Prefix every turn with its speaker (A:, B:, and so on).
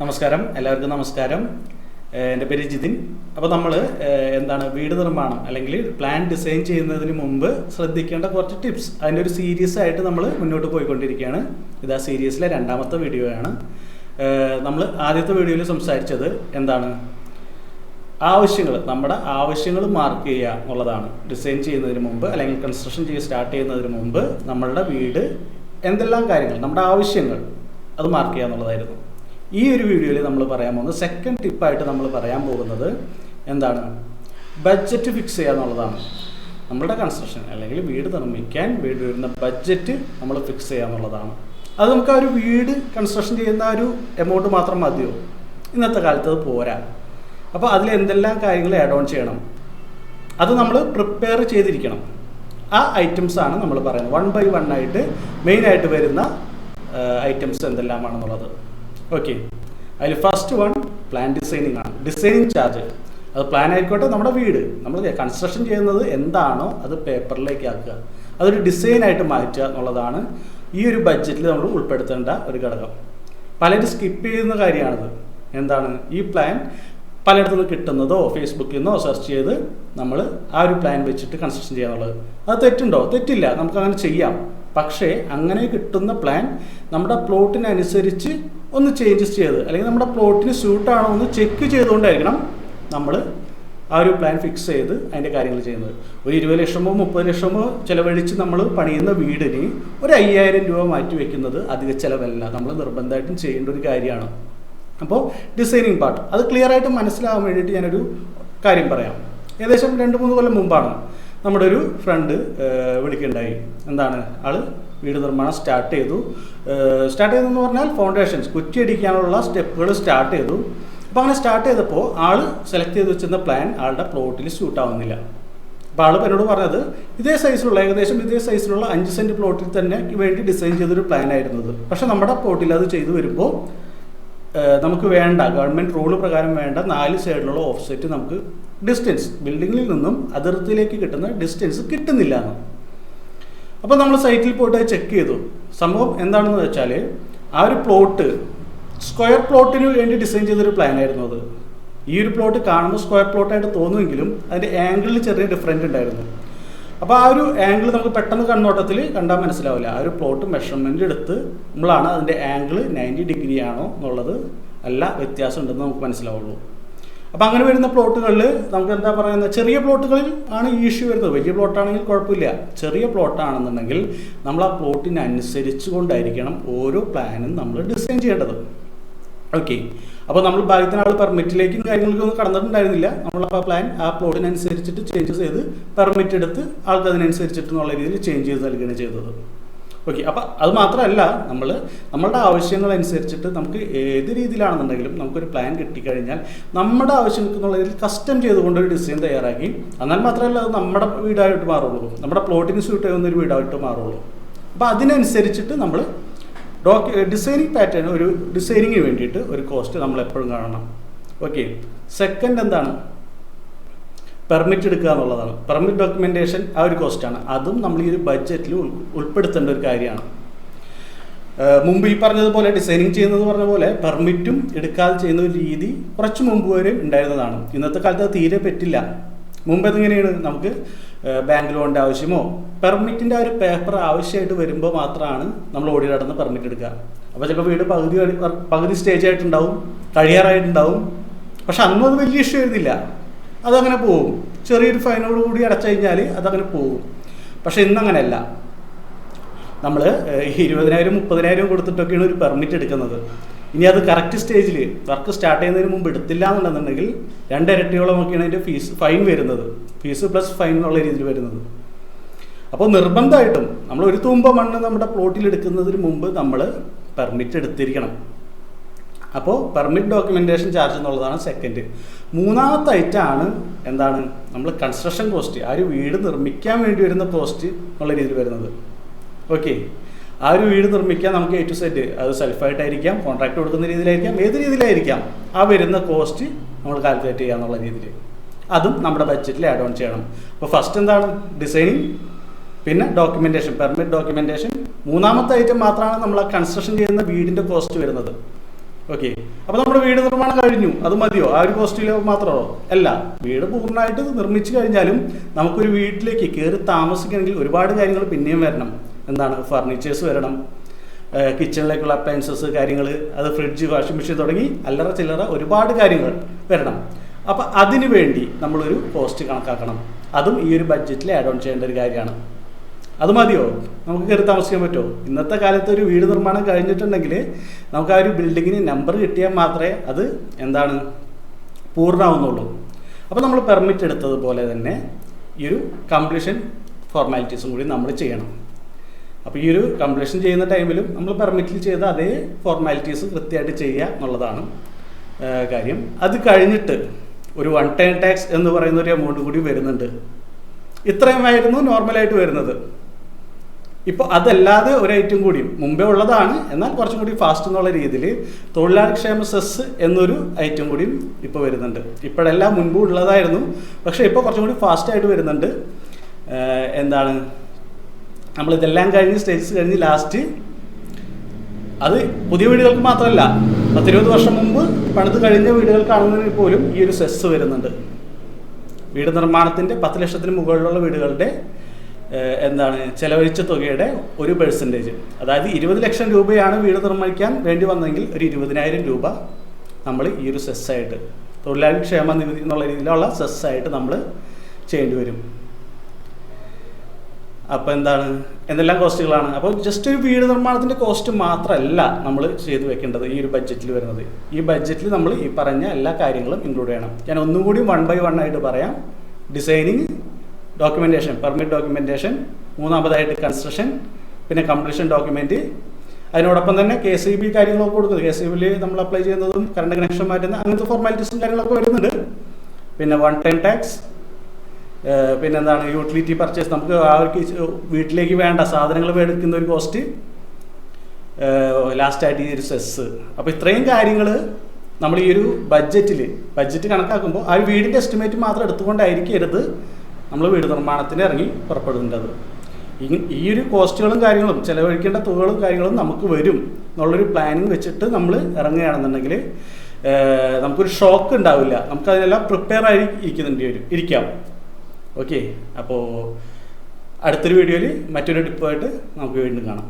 A: നമസ്കാരം എല്ലാവർക്കും നമസ്കാരം. എന്റെ പേര് ജിതിൻ. അപ്പോൾ നമ്മൾ എന്താണ് വീട് നിർമ്മാണം അല്ലെങ്കിൽ പ്ലാൻ ഡിസൈൻ ചെയ്യുന്നതിന് മുമ്പ് ശ്രദ്ധിക്കേണ്ട കുറച്ച് ടിപ്സ് അതിന്റെ ഒരു സീരീസ് ആയിട്ട് നമ്മൾ മുന്നോട്ട് പോയിക്കൊണ്ടിരിക്കുകയാണ്. ഇത് ആ സീരീസിലെ രണ്ടാമത്തെ വീഡിയോയാണ് നമ്മൾ ആദ്യത്തെ വീഡിയോയിൽ സംസാരിച്ചത് എന്താണ്? ആവശ്യങ്ങൾ നമ്മുടെ ആവശ്യങ്ങൾ മാർക്ക് ചെയ്യുക എന്നുള്ളതാണ്. ഡിസൈൻ ചെയ്യുന്നതിന് മുമ്പ് അല്ലെങ്കിൽ കൺസ്ട്രക്ഷൻ ചെയ്ത് സ്റ്റാർട്ട് ചെയ്യുന്നതിന് മുമ്പ് നമ്മളുടെ വീട് എന്തെല്ലാം കാര്യങ്ങൾ നമ്മുടെ ആവശ്യങ്ങൾ അത് മാർക്ക് ചെയ്യുക എന്നുള്ളതായിരുന്നു. ഈ ഒരു വീഡിയോയിൽ നമ്മൾ പറയാൻ പോകുന്നത് സെക്കൻഡ് ടിപ്പായിട്ട് നമ്മൾ പറയാൻ പോകുന്നത് എന്താണ്? ബഡ്ജറ്റ് ഫിക്സ് ചെയ്യുക എന്നുള്ളതാണ്. നമ്മളുടെ കൺസ്ട്രക്ഷൻ അല്ലെങ്കിൽ വീട് നിർമ്മിക്കാൻ വീട് വരുന്ന ബഡ്ജറ്റ് നമ്മൾ ഫിക്സ് ചെയ്യുക എന്നുള്ളതാണ്. അത് നമുക്ക് ആ ഒരു വീട് കൺസ്ട്രക്ഷൻ ചെയ്യുന്ന ഒരു എമൗണ്ട് മാത്രം മതിയോ? ഇന്നത്തെ കാലത്ത് അത് പോരാ. അപ്പോൾ അതിൽ എന്തെല്ലാം കാര്യങ്ങൾ ആഡ് ഓൺ ചെയ്യണം? അത് നമ്മൾ പ്രിപ്പയർ ചെയ്തിരിക്കണം. ആ ഐറ്റംസ് ആണ് നമ്മൾ പറയുന്നത്. വൺ ബൈ വൺ ആയിട്ട് മെയിനായിട്ട് വരുന്ന ഐറ്റംസ് എന്തെല്ലാമാണെന്നുള്ളത്. ഓക്കെ അതിൽ ഫസ്റ്റ് വൺ പ്ലാൻ ഡിസൈനിങ് ആണ്. ഡിസൈനിങ് ചാർജ് അത് പ്ലാൻ ആയിക്കോട്ടെ നമ്മുടെ വീട്. നമ്മൾ കൺസ്ട്രക്ഷൻ ചെയ്യുന്നത് എന്താണോ അത് പേപ്പറിലേക്ക് ആക്കുക. അതൊരു ഡിസൈൻ ആയിട്ട് മാറ്റുക എന്നുള്ളതാണ് ഈ ഒരു ബഡ്ജറ്റിൽ നമ്മൾ ഉൾപ്പെടുത്തേണ്ട ഒരു ഘടകം. പലരും സ്കിപ്പ് ചെയ്യുന്ന കാര്യമാണിത്. എന്താണ്? ഈ പ്ലാൻ പലയിടത്തു നിന്ന് കിട്ടുന്നതോ ഫേസ്ബുക്കിൽ നിന്നോ സെർച്ച് ചെയ്ത് നമ്മൾ ആ ഒരു പ്ലാൻ വെച്ചിട്ട് കൺസ്ട്രക്ഷൻ ചെയ്യാന്നുള്ളത് അത് തെറ്റുണ്ടോ? തെറ്റില്ല. നമുക്ക് അങ്ങനെ ചെയ്യാം. പക്ഷേ അങ്ങനെ കിട്ടുന്ന പ്ലാൻ നമ്മുടെ പ്ലോട്ടിനനുസരിച്ച് ഒന്ന് ചേഞ്ചസ് ചെയ്ത് അല്ലെങ്കിൽ നമ്മുടെ പ്ലോട്ടിന് സ്യൂട്ടാണോ എന്ന് ചെക്ക് ചെയ്തുകൊണ്ടായിരിക്കണം നമ്മൾ ആ ഒരു പ്ലാൻ ഫിക്സ് ചെയ്ത് അതിന്റെ കാര്യങ്ങൾ ചെയ്യുന്നത്. ഒരു ഇരുപത് ലക്ഷമോ മുപ്പത് ലക്ഷമോ ചിലവഴിച്ച് നമ്മൾ പണിയുന്ന വീടിന് ഒരു അയ്യായിരം രൂപ മാറ്റി വെക്കുന്നത് അധിക ചിലവല്ല. നമ്മൾ നിർബന്ധമായിട്ടും ചെയ്യേണ്ട ഒരു കാര്യമാണ്. അപ്പോൾ ഡിസൈനിങ് പാർട്ട് അത് ക്ലിയർ ആയിട്ട് മനസ്സിലാവാൻ വേണ്ടിയിട്ട് ഞാനൊരു കാര്യം പറയാം. ഏകദേശം രണ്ട് മൂന്ന് കൊല്ലം മുമ്പാണ്. നമ്മുടെ ഒരു ഫ്രണ്ട് വിളിക്കുകയുണ്ടായി. എന്താണ്? ആൾ വീട് നിർമ്മാണം സ്റ്റാർട്ട് ചെയ്തു. സ്റ്റാർട്ട് ചെയ്തെന്ന് പറഞ്ഞാൽ ഫൗണ്ടേഷൻസ് കുറ്റിയടിക്കാനുള്ള സ്റ്റെപ്പുകൾ സ്റ്റാർട്ട് ചെയ്തു. അപ്പോൾ അങ്ങനെ സ്റ്റാർട്ട് ചെയ്തപ്പോൾ ആൾ സെലക്ട് ചെയ്ത് വെച്ചിരുന്ന പ്ലാൻ ആളുടെ പ്ലോട്ടിൽ സ്യൂട്ട് ആവുന്നില്ല. അപ്പോൾ ആൾ എന്നോട് പറഞ്ഞത് ഇതേ സൈസിലുള്ള ഏകദേശം ഇതേ സൈസിലുള്ള അഞ്ച് സെന്റ് പ്ലോട്ടിൽ തന്നെ വേണ്ടി ഡിസൈൻ ചെയ്തൊരു പ്ലാൻ ആയിരുന്നത് പക്ഷേ നമ്മുടെ പ്ലോട്ടിൽ അത് ചെയ്തു വരുമ്പോൾ നമുക്ക് വേണ്ട ഗവൺമെന്റ് റൂൾ പ്രകാരം വേണ്ട നാല് സൈഡിലുള്ള ഓഫ്സെറ്റ് നമുക്ക് ഡിസ്റ്റൻസ് ബിൽഡിങ്ങിൽ നിന്നും അതിർത്തിയിലേക്ക് കിട്ടുന്ന ഡിസ്റ്റൻസ് കിട്ടുന്നില്ല എന്ന്. അപ്പോൾ നമ്മൾ സൈറ്റിൽ പോയിട്ട് ചെക്ക് ചെയ്തു. സംഭവം എന്താണെന്ന് വെച്ചാൽ ആ ഒരു പ്ലോട്ട് സ്ക്വയർ പ്ലോട്ടിന് വേണ്ടി ഡിസൈൻ ചെയ്തൊരു പ്ലാൻ ആയിരുന്നു അത്. ഈ ഒരു പ്ലോട്ട് കാണുമ്പോൾ സ്ക്വയർ പ്ലോട്ടായിട്ട് തോന്നുമെങ്കിലും അതിന്റെ ആംഗിളിൽ ചെറിയ ഡിഫറന്റ് ഉണ്ടായിരുന്നു. അപ്പോൾ ആ ഒരു ആംഗിൾ നമുക്ക് പെട്ടെന്ന് കണ്ണോട്ടത്തിൽ കണ്ടാൽ മനസ്സിലാവില്ല. ആ ഒരു പ്ലോട്ട് മെഷർമെന്റ് എടുത്ത് നമ്മളാണ് അതിന്റെ ആംഗിൾ നയന്റി ഡിഗ്രി ആണോ എന്നുള്ളത് അല്ല വ്യത്യാസം ഉണ്ടെന്ന് നമുക്ക് മനസ്സിലാവുള്ളൂ. അപ്പോൾ അങ്ങനെ വരുന്ന പ്ലോട്ടുകളിൽ നമുക്ക് എന്താ പറയുന്നത്? ചെറിയ പ്ലോട്ടുകളിൽ ആണ് ഈ ഇഷ്യൂ വരുന്നത്. വലിയ പ്ലോട്ടാണെങ്കിൽ കുഴപ്പമില്ല. ചെറിയ പ്ലോട്ടാണെന്നുണ്ടെങ്കിൽ നമ്മൾ ആ പ്ലോട്ടിനനുസരിച്ച് കൊണ്ടായിരിക്കണം ഓരോ പ്ലാനും നമ്മൾ ഡിസൈൻ ചെയ്യേണ്ടത്. ഓക്കെ അപ്പോൾ നമ്മൾ ഭാഗ്യത്തിന് ആൾ പെർമിറ്റിലേക്കും കാര്യങ്ങൾക്കൊന്നും കടന്നിട്ടുണ്ടായിരുന്നില്ല. നമ്മൾ ആ പ്ലാൻ ആ പ്ലോട്ടിനനുസരിച്ചിട്ട് ചേഞ്ചസ് ചെയ്ത് പെർമിറ്റ് എടുത്ത് ആൾക്ക് അതിനനുസരിച്ചിട്ട് എന്നുള്ള രീതിയിൽ ചേഞ്ച് ചെയ്ത് നൽകുകയാണ് ചെയ്തത്. ഓക്കെ അപ്പം അത് മാത്രമല്ല നമ്മൾ നമ്മളുടെ ആവശ്യങ്ങളനുസരിച്ചിട്ട് നമുക്ക് ഏത് രീതിയിലാണെന്നുണ്ടെങ്കിലും നമുക്കൊരു പ്ലാൻ കിട്ടിക്കഴിഞ്ഞാൽ നമ്മുടെ ആവശ്യങ്ങൾക്ക് എന്നുള്ള രീതിയിൽ കസ്റ്റം ചെയ്തുകൊണ്ട് ഒരു ഡിസൈൻ തയ്യാറാക്കി. എന്നാൽ മാത്രമല്ല അത് നമ്മുടെ വീടായിട്ട് മാറുള്ളൂ. നമ്മുടെ പ്ലോട്ടിന് സ്യൂട്ട് ചെയ്യുന്ന ഒരു വീടായിട്ട് മാറുള്ളൂ. അപ്പോൾ അതിനനുസരിച്ചിട്ട് നമ്മൾ ഡോക്യു ഡിസൈനിങ് പാറ്റേൺ ഒരു ഡിസൈനിങ്ങിന് വേണ്ടിയിട്ട് ഒരു കോസ്റ്റ് നമ്മൾ എപ്പോഴും കാണണം. ഓക്കെ സെക്കൻഡ് എന്താണ്? പെർമിറ്റ് എടുക്കുക എന്നുള്ളതാണ്. പെർമിറ്റ് ഡോക്യുമെന്റേഷൻ ആ ഒരു കോസ്റ്റാണ് അതും നമ്മൾ ഈ ഒരു ബഡ്ജറ്റിൽ ഉൾപ്പെടുത്തേണ്ട ഒരു കാര്യമാണ്. മുമ്പ് ഈ പറഞ്ഞതുപോലെ ഡിസൈനിങ് ചെയ്യുന്നത് പറഞ്ഞ പോലെ പെർമിറ്റും എടുക്കാതെ ചെയ്യുന്ന ഒരു രീതി കുറച്ച് മുമ്പ് വരെ ഉണ്ടായിരുന്നതാണ്. ഇന്നത്തെ കാലത്ത് തീരെ പറ്റില്ല. മുമ്പ് എങ്ങനെയാണ്? നമുക്ക് ബാങ്ക് ലോണിന്റെ ആവശ്യമോ പെർമിറ്റിന്റെ ആ ഒരു പേപ്പർ ആവശ്യമായിട്ട് വരുമ്പോൾ മാത്രമാണ് നമ്മൾ ഓടി നടന്ന് പെർമിറ്റ് എടുക്കുക. അപ്പോൾ ചിലപ്പോൾ വീട് പകുതി പകുതി സ്റ്റേജ് ആയിട്ടുണ്ടാവും കഴിയാറായിട്ടുണ്ടാവും. പക്ഷെ അന്നും അത് വലിയ ഇഷ്യൂ ആയിരുന്നില്ല. അതങ്ങനെ പോകും. ചെറിയൊരു ഫൈനോട് കൂടി അടച്ചു കഴിഞ്ഞാൽ അതങ്ങനെ പോകും. പക്ഷെ ഇന്നങ്ങനെയല്ല. നമ്മൾ ഇരുപതിനായിരം മുപ്പതിനായിരം കൊടുത്തിട്ടൊക്കെയാണ് ഒരു പെർമിറ്റ് എടുക്കുന്നത്. ഇനി അത് കറക്റ്റ് സ്റ്റേജിൽ വർക്ക് സ്റ്റാർട്ട് ചെയ്യുന്നതിന് മുമ്പ് എടുത്തില്ല എന്നുണ്ടെന്നുണ്ടെങ്കിൽ രണ്ടിരട്ടിയോളം ഒക്കെയാണ് അതിന്റെ ഫീസ് ഫൈൻ വരുന്നത്. ഫീസ് പ്ലസ് ഫൈൻ എന്നുള്ള രീതിയിൽ വരുന്നത്. അപ്പോൾ നിർബന്ധമായിട്ടും നമ്മൾ ഒരു തൂമ്പ മണ്ണ് നമ്മുടെ പ്ലോട്ടിൽ എടുക്കുന്നതിന് മുമ്പ് നമ്മൾ പെർമിറ്റ് എടുത്തിരിക്കണം. അപ്പോൾ പെർമിറ്റ് ഡോക്യുമെന്റേഷൻ ചാർജ് എന്നുള്ളതാണ് സെക്കൻഡ് മൂന്നാമത്തെ ഐറ്റമാണ് എന്താണ്? നമ്മൾ കൺസ്ട്രക്ഷൻ കോസ്റ്റ് ആ ഒരു വീട് നിർമ്മിക്കാൻ വേണ്ടി വരുന്ന കോസ്റ്റ് എന്നുള്ള രീതിയിൽ വരുന്നത്. ഓക്കെ ആ ഒരു വീട് നിർമ്മിക്കാൻ നമുക്ക് എ ടു സെറ്റ് അത് സെൽഫായിട്ടായിരിക്കാം കോൺട്രാക്ട് കൊടുക്കുന്ന രീതിയിലായിരിക്കാം ഏത് രീതിയിലായിരിക്കാം ആ വരുന്ന കോസ്റ്റ് നമ്മൾ കാൽക്കുലേറ്റ് ചെയ്യുക എന്നുള്ള രീതിയിൽ. അതും നമ്മുടെ ബഡ്ജറ്റിൽ ആഡ് ഓൺ ചെയ്യണം. അപ്പോൾ ഫസ്റ്റ് എന്താണ്? ഡിസൈനിങ് പിന്നെ ഡോക്യുമെന്റേഷൻ പെർമിറ്റ് ഡോക്യുമെന്റേഷൻ മൂന്നാമത്തെ ഐറ്റം മാത്രമാണ് നമ്മൾ ആ കൺസ്ട്രക്ഷൻ ചെയ്യുന്ന വീടിന്റെ കോസ്റ്റ് വരുന്നത്. ഓക്കെ അപ്പോൾ നമ്മുടെ വീട് നിർമ്മാണം കഴിഞ്ഞു. അത് മതിയോ? ആ ഒരു കോസ്റ്റിൽ മാത്രമോ? അല്ല. വീട് പൂർണമായിട്ട് നിർമ്മിച്ചു കഴിഞ്ഞാലും നമുക്കൊരു വീട്ടിലേക്ക് കയറി താമസിക്കണമെങ്കിൽ ഒരുപാട് കാര്യങ്ങൾ പിന്നെയും വരണം. എന്താണ് ഫർണിച്ചേഴ്സ് വരണം കിച്ചണിലേക്കുള്ള അപ്ലയൻസസ് കാര്യങ്ങൾ അത് ഫ്രിഡ്ജ് വാഷിംഗ് മെഷീൻ തുടങ്ങി അല്ലറ ചില്ലറ ഒരുപാട് കാര്യങ്ങൾ വരണം. അപ്പോൾ അതിനു വേണ്ടി നമ്മളൊരു കോസ്റ്റ് കണക്കാക്കണം. അതും ഈ ഒരു ബഡ്ജറ്റിൽ ആഡ് ഓൺ ചെയ്യേണ്ട ഒരു കാര്യമാണ്. അത് മതിയോ? നമുക്ക് കയറി താമസിക്കാൻ പറ്റുമോ ഇന്നത്തെ കാലത്ത് ഒരു വീട് നിർമ്മാണം കഴിഞ്ഞിട്ടുണ്ടെങ്കിൽ നമുക്ക് ആ ഒരു ബിൽഡിങ്ങിന് നമ്പർ കിട്ടിയാൽ മാത്രമേ അത് എന്താണ് പൂർണമാവുന്നുള്ളൂ. അപ്പോൾ നമ്മൾ പെർമിറ്റ് എടുത്തതുപോലെ തന്നെ ഈ ഒരു കംപ്ലീഷൻ ഫോർമാലിറ്റീസും കൂടി നമ്മൾ ചെയ്യണം. അപ്പോൾ ഈ ഒരു കംപ്ലീഷൻ ചെയ്യുന്ന ടൈമിലും നമ്മൾ പെർമിറ്റിൽ ചെയ്ത അതേ ഫോർമാലിറ്റീസ് കൃത്യമായിട്ട് ചെയ്യുക എന്നുള്ളതാണ് കാര്യം. അത് കഴിഞ്ഞിട്ട് ഒരു വൺ ടൈം ടാക്സ് എന്ന് പറയുന്ന ഒരു എമൗണ്ട് കൂടി വരുന്നുണ്ട്. ഇത്രയുമായിരുന്നു നോർമലായിട്ട് വരുന്നത്. ഇപ്പോൾ അതല്ലാതെ ഒരു ഐറ്റം കൂടി മുമ്പേ ഉള്ളതാണ് എന്നാൽ കുറച്ചും കൂടി ഫാസ്റ്റ് എന്നുള്ള രീതിയിൽ തൊഴിലാളി ക്ഷേമ സെസ് എന്നൊരു ഐറ്റം കൂടിയും ഇപ്പോൾ വരുന്നുണ്ട്. ഇപ്പോഴെല്ലാം മുൻപ് ഉള്ളതായിരുന്നു പക്ഷേ ഇപ്പോൾ കുറച്ചും കൂടി ഫാസ്റ്റായിട്ട് വരുന്നുണ്ട്. എന്താണ്? നമ്മൾ ഇതെല്ലാം കഴിഞ്ഞ് സ്റ്റേജസ് കഴിഞ്ഞ് ലാസ്റ്റ് അത് പുതിയ വീടുകൾക്ക് മാത്രമല്ല പത്തിരുപത് വർഷം മുമ്പ് പണിത് കഴിഞ്ഞ വീടുകൾക്കാണെന്നതിൽ പോലും ഈ ഒരു സെസ് വരുന്നുണ്ട്. വീട് നിർമ്മാണത്തിന്റെ പത്ത് ലക്ഷത്തിന് മുകളിലുള്ള വീടുകളുടെ എന്താണ് ചെലവഴിച്ച തുകയുടെ ഒരു പെർസെന്റേജ് അതായത് ഇരുപത് ലക്ഷം രൂപയാണ് വീട് നിർമ്മിക്കാൻ വേണ്ടി വന്നെങ്കിൽ ഒരു ഇരുപതിനായിരം രൂപ നമ്മൾ ഈ ഒരു സെസ്സായിട്ട് തൊഴിലാളി ക്ഷേമ നികുതി എന്നുള്ള രീതിയിലുള്ള സെസ്സായിട്ട് നമ്മൾ ചെയ്യേണ്ടി വരും. അപ്പോൾ എന്താണ്? എന്തെല്ലാം കോസ്റ്റുകളാണ്? അപ്പോൾ ജസ്റ്റ് ഒരു വീട് നിർമ്മാണത്തിന്റെ കോസ്റ്റ് മാത്രമല്ല നമ്മൾ ചെയ്തു വെക്കേണ്ടത് ഈ ഒരു ബഡ്ജറ്റിൽ വരുന്നത്. ഈ ബഡ്ജറ്റിൽ നമ്മൾ ഈ പറഞ്ഞ എല്ലാ കാര്യങ്ങളും ഇൻക്ലൂഡ് ചെയ്യണം. ഞാൻ ഒന്നും കൂടി വൺ ബൈ വൺ ആയിട്ട് പറയാം. ഡിസൈനിങ് ഡോക്യുമെന്റേഷൻ പെർമിറ്റ് ഡോക്യുമെന്റേഷൻ മൂന്നാമതായിട്ട് കൺസ്ട്രക്ഷൻ പിന്നെ കംപ്ലീഷൻ ഡോക്യുമെന്റ് അതിനോടൊപ്പം തന്നെ കെ സി ബി കാര്യങ്ങളൊക്കെ കൊടുക്കുന്നത് കെ സി ബിയിൽ നമ്മൾ അപ്ലൈ ചെയ്യുന്നതും കറണ്ട് കണക്ഷൻ മാറ്റുന്ന അങ്ങനത്തെ ഫോർമാലിറ്റീസും കാര്യങ്ങളൊക്കെ വരുന്നുണ്ട്. പിന്നെ വൺ ടൈം ടാക്സ് പിന്നെന്താണ് യൂട്ടിലിറ്റി പർച്ചേസ് നമുക്ക് ആ ഒരു വീട്ടിലേക്ക് വേണ്ട സാധനങ്ങൾ മേടിക്കുന്ന ഒരു കോസ്റ്റ് ലാസ്റ്റായിട്ട് ഈ ഒരു സെസ് അപ്പോൾ ഇത്രയും കാര്യങ്ങൾ നമ്മൾ ഈ ഒരു ബഡ്ജറ്റിൽ ബഡ്ജറ്റ് കണക്കാക്കുമ്പോൾ ആ വീടിന്റെ എസ്റ്റിമേറ്റ് മാത്രം എടുത്തുകൊണ്ടായിരിക്കരുത് നമ്മൾ വീട് നിർമ്മാണത്തിന് ഇറങ്ങി പുറപ്പെടേണ്ടത്. ഈ ഒരു കോസ്റ്റുകളും കാര്യങ്ങളും ചിലവഴിക്കേണ്ട തുകകളും കാര്യങ്ങളും നമുക്ക് വരും എന്നുള്ളൊരു പ്ലാനിങ് വെച്ചിട്ട് നമ്മൾ ഇറങ്ങുകയാണെന്നുണ്ടെങ്കിൽ നമുക്കൊരു ഷോക്ക് ഉണ്ടാവില്ല. നമുക്കതിനെല്ലാം പ്രിപ്പയർ ആയി ഇരിക്കുന്നുണ്ട് വരും ഇരിക്കാം. ഓക്കെ അപ്പോൾ അടുത്തൊരു വീഡിയോയിൽ മറ്റൊരു ടിപ്പായിട്ട് നമുക്ക് വീണ്ടും കാണാം.